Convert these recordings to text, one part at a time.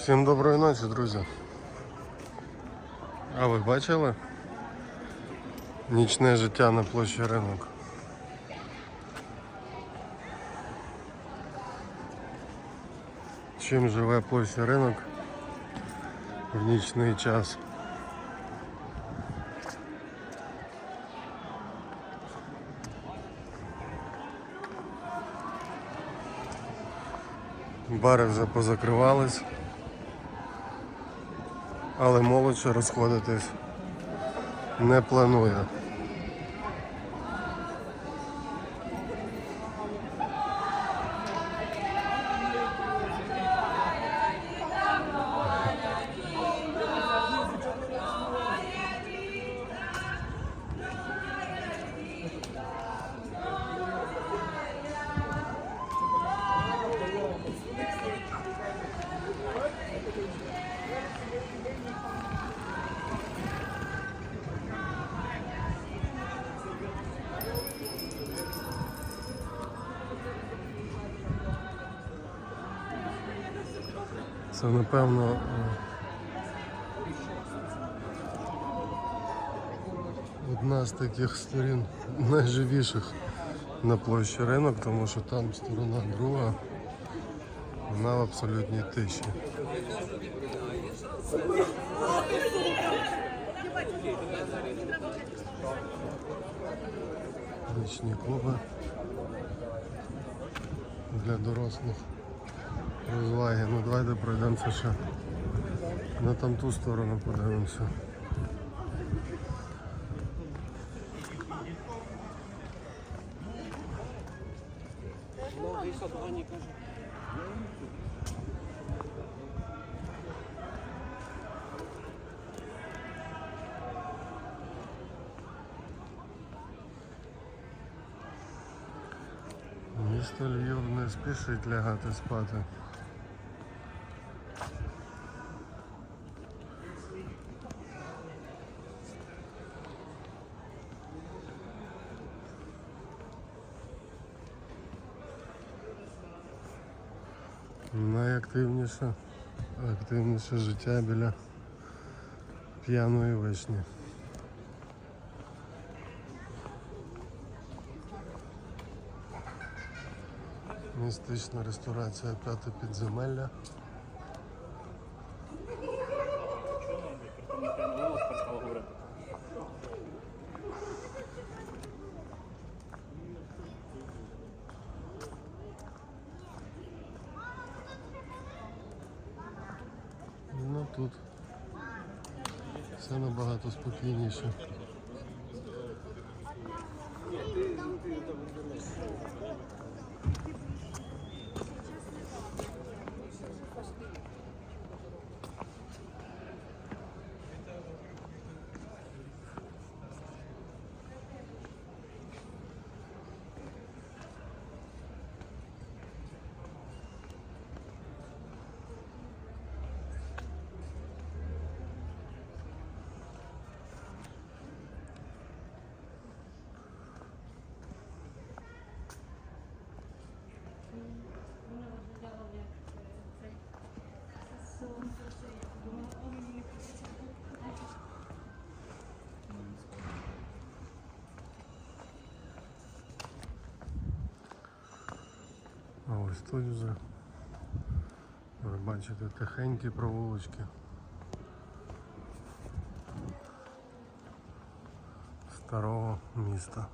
Всім доброї ночі, друзі. А ви бачили? Нічне життя на площі ринок. Чим живе площа ринок в нічний час? Бари вже позакривались, але молодь ще розходитись не планує. Це напевно е, одна з таких сторін найживіших на площі ринок, тому що там сторона друга, вона в абсолютній тиші. Нічні клуби для дорослих розваги. Ну давайте пройдемося ще на там ту сторону подивимося. Місто Львів не спішить лягати спати. Найактивніше, активніше життя біля п'яної вишні. Містична ресторація п'яте підземелля. Ну тут все набагато спокійніше. А ось тут вже ви бачите тихенькі провулочки. Старого міста.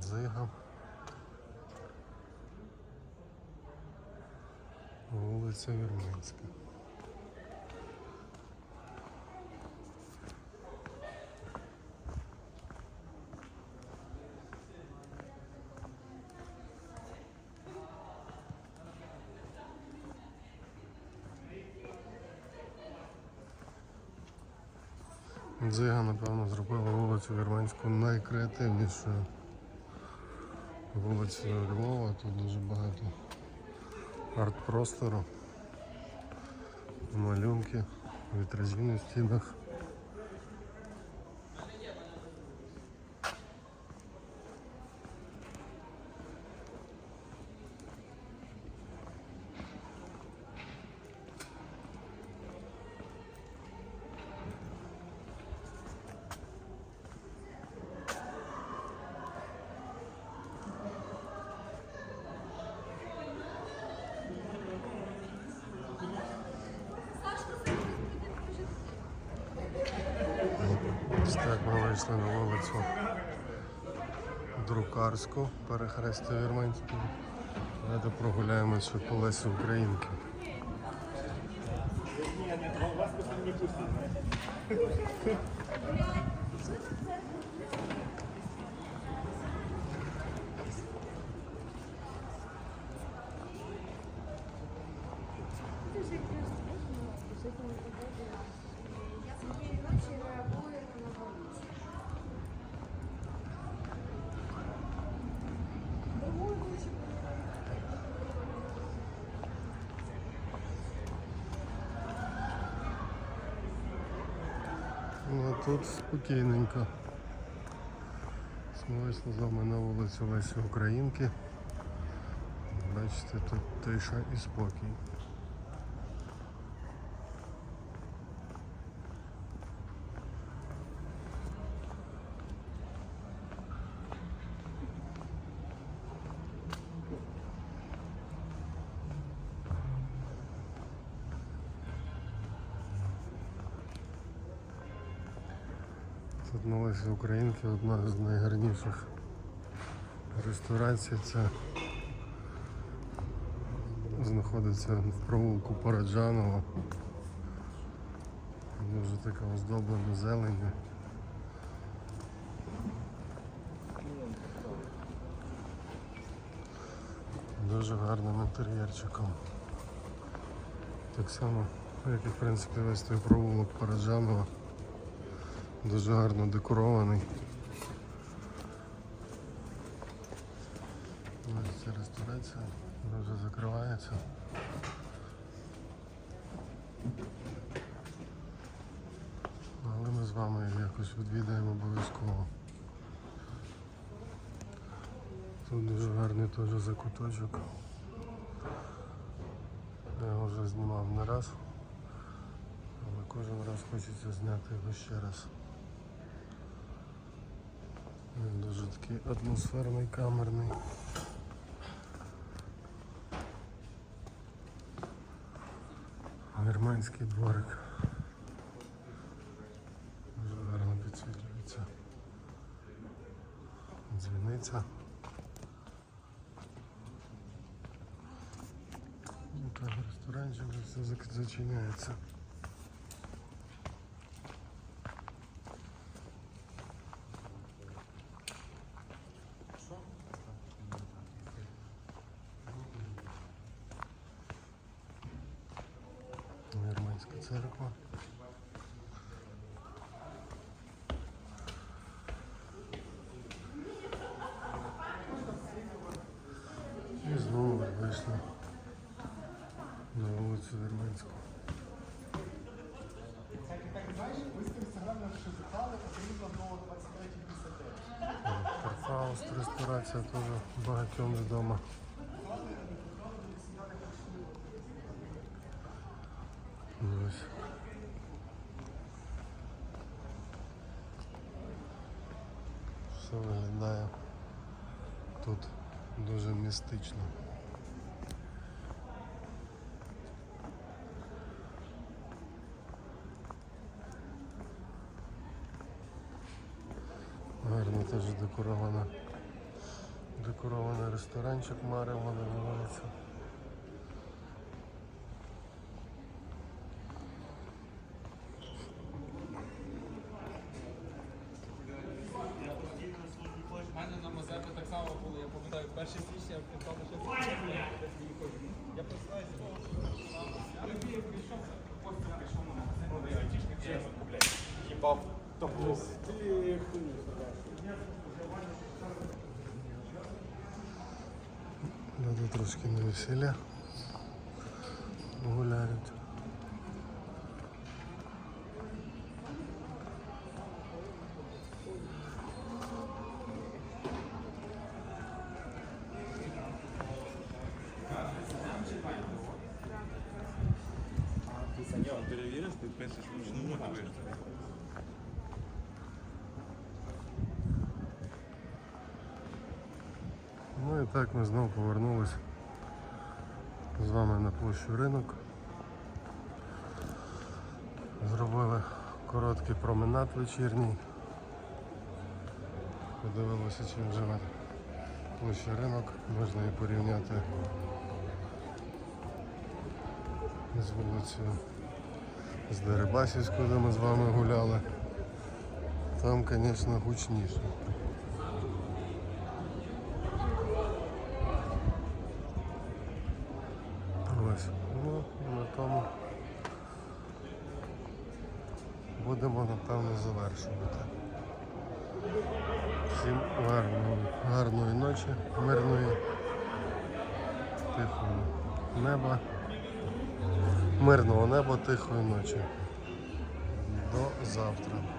Дзига. Вулиця Вірменська. Дзига, напевно, зробила вулицю Вірменську найкреативнішою вулицею Львова. Тут дуже багато арт-простору, малюнки, вітражі на стінах. Ось так ми вийшли на вулицю Друкарську, перехрестя Вірменського. Давайте прогуляємося по Лесі Українки. Цієї ночі реагує на вулиці. Другої ночі Ну а тут спокійненько. Вийшли з вами на вулицю Лесі Українки. Бачите, тут тиша і спокій. Тут на Лесі Українки одна з найгарніших ресторацій. Це знаходиться в провулку Параджанова. Дуже така оздоблена зеленю. Дуже гарним інтер'єрчиком. Так само, як і в принципі весь той провулок Параджанова. Дуже гарно декорований. Ось ця ресторація вона закривається. Але ми з вами якось відвідаємо обов'язково. Тут дуже гарний теж закуточок. Я його вже знімав не раз, але кожен раз хочеться зняти його ще раз. Дуже такий атмосферний, камерний. Вірменський дворик. Дуже гарно підсвітлюється. Дзвіниця. Ну, так, ресторанчик все зачиняється. Фарфаус, ресторація теж багатьом відома. Ось. Все виглядає тут дуже містично. Гарно теж декорована Декорований ресторанчик Марево називається. У мене на Мазепі так само було, я пам'ятаю, перше січня я питав, що я просинаюся я любив, прийшов, потім прийшов на магазин, продаю айтішник, чесно, блядь, їбав табло. Люди трошки на весілля гуляють. Саньон, перевіриш, ти пишеш ручному дивишся. Ну і так ми знову повернулись з вами на площу ринок. Зробили короткий променад вечірній. Подивилися, чим живе площа ринок. Можна і порівняти з вулицею з Дерибасівською, де ми з вами гуляли. Там, звісно, гучніше. Ось. Ну, і на тому будемо напевно завершувати. Всім гарної, гарної ночі, мирної, тихого неба, мирного неба, тихої ночі. До завтра.